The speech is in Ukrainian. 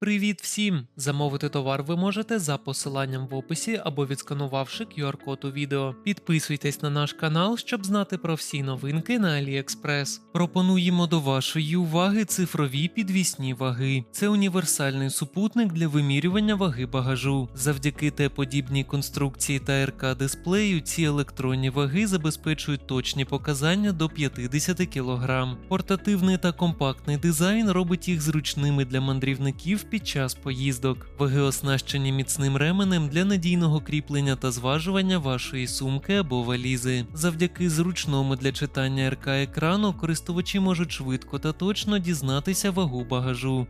Привіт всім! Замовити товар ви можете за посиланням в описі або відсканувавши QR-код у відео. Підписуйтесь на наш канал, щоб знати про всі новинки на AliExpress. Пропонуємо до вашої уваги цифрові підвісні ваги. Це універсальний супутник для вимірювання ваги багажу. Завдяки Т-подібній конструкції та РК-дисплею ці електронні ваги забезпечують точні показання до 50 кг. Портативний та компактний дизайн робить їх зручними для мандрівників під час поїздок. Ваги оснащені міцним ременем для надійного кріплення та зважування вашої сумки або валізи. Завдяки зручному для читання РК екрану користувачі можуть швидко та точно дізнатися вагу багажу.